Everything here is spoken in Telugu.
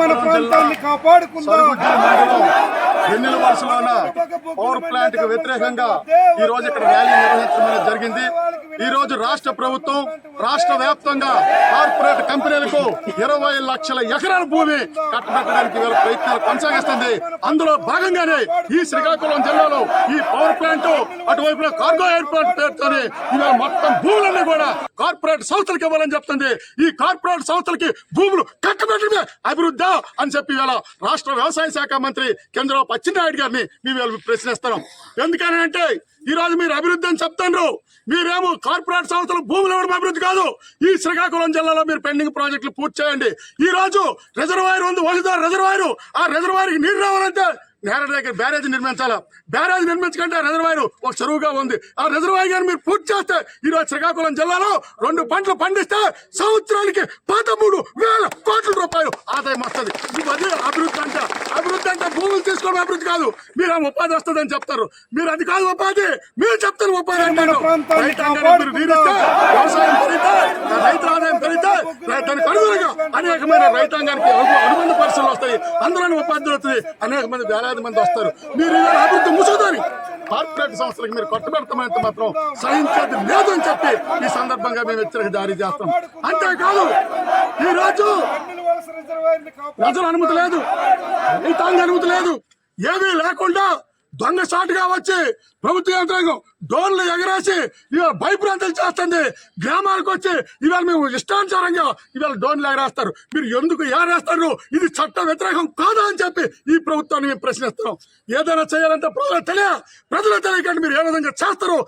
మన ప్రాంతాన్ని కాపాడుకుందాం? వెన్నెల పవర్ ప్లాంట్కు వ్యతిరేకంగా ఈ రోజు ఇక్కడ ర్యాలీ నిర్వహించడం జరిగింది. ఈ రోజు రాష్ట్ర ప్రభుత్వం రాష్ట్ర వ్యాప్తంగా కార్పొరేట్ కంపెనీలకు ఇరవై లక్షల ఎకరాల భూమి కట్టబెట్టడానికి వీళ్ళ ప్రయత్నాలు కొనసాగిస్తుంది. అందులో భాగంగానే ఈ శ్రీకాకుళం జిల్లాలో ఈ పవర్ ప్లాంట్ అటువైపున కార్గో ఎయిర్పోర్ట్ పేరుతోనే ఇవాళ మొత్తం భూములన్నీ కూడా కార్పొరేట్ సంస్థలకు ఇవ్వాలని చెప్తుంది. ఈ కార్పొరేట్ సంస్థలకి భూములు కట్టబెట్టడమే అభివృద్ధి అని చెప్పి ఇవాళ రాష్ట్ర వ్యవసాయ శాఖ మంత్రి చంద్రబాబు అచ్చెన్నాయుడు గారిని మేము ప్రశ్నిస్తున్నాం ఎందుకని అంటే ఈ రోజు మీరు అభివృద్ధి అని చెప్తాండ్రు. మీరేమో కార్పొరేట్ సంస్థలు భూములు ఇవ్వడం అభివృద్ధి కాదు. ఈ శ్రీకాకుళం జిల్లాలో మీరు పెండింగ్ ప్రాజెక్టులు పూర్తి చేయండి. ఈ రోజు రిజర్వాయర్ ఉంది వహిదార్ రిజర్వాయర్. ఆ రిజర్వాయర్కి నీరు రావాలంటే నేరడ దగ్గర బ్యారేజ్ నిర్మించాల? బ్యారేజ్ నిర్మించకంటే రిజర్వాయర్ ఒక చెరువుగా ఉంది. ఆ రిజర్వాయర్ గాని మీరు పూర్తి చేస్తే ఈ రోజు శ్రీకాకుళం జిల్లాలో రెండు పంటలు పండిస్తే సంవత్సరానికి పదమూడు వేల కోట్ల రూపాయలు ఆదాయం వస్తుంది. ఇది అభివృద్ధి అంటే తీసుకోవడం అభివృద్ధి కాదు. మీరు ఆ ఉపాధి వస్తుందని చెప్తారు. మీరు అది కాదు ఉపాధి. మీరు చెప్తారు ఉపాధి అంటారు. వ్యవసాయం పెరిగితే రైతుల ఆదాయం పెరిగితే అనేకమైన రైతాంగానికి అను- అనుబంధ పరిస్థితులు వస్తాయి. అందులోని ఉపాధి వస్తుంది అనేక మంది వేలాది మంది వస్తారు. మీరు అభివృద్ధి ముసుగుతారు. కార్పొరేట్ సంస్థలకు మీరు కొట్టబెడతామంటే మాత్రం సహించేది లేదు అని చెప్పి ఈ సందర్భంగా మేము హెచ్చరిక జారీ చేస్తాం. అంతేకాదు ప్రజల అనుమతి లేదు. రైతాంగ అనుమతి లేదు. ఏమీ లేకుండా దొంగ సాటుగా వచ్చి ప్రభుత్వ యంత్రాంగం డోన్లు ఎగరేసి ఇవాళ భయప్రాంతాలు చేస్తుంది. గ్రామాలకు వచ్చి ఇవాళ మేము ఇష్టానుసారంగా ఇవాళ డోన్లు ఎగరేస్తారు. మీరు ఎందుకు ఎగరేస్తారు? ఇది చట్ట వ్యతిరేకం కాదా అని చెప్పి ఈ ప్రభుత్వాన్ని మేము ప్రశ్నిస్తున్నాం. ఏదైనా చేయాలంటే ప్రజలు తెలియ ప్రజలు తెలియకండి. మీరు ఏ విధంగా చేస్తారు?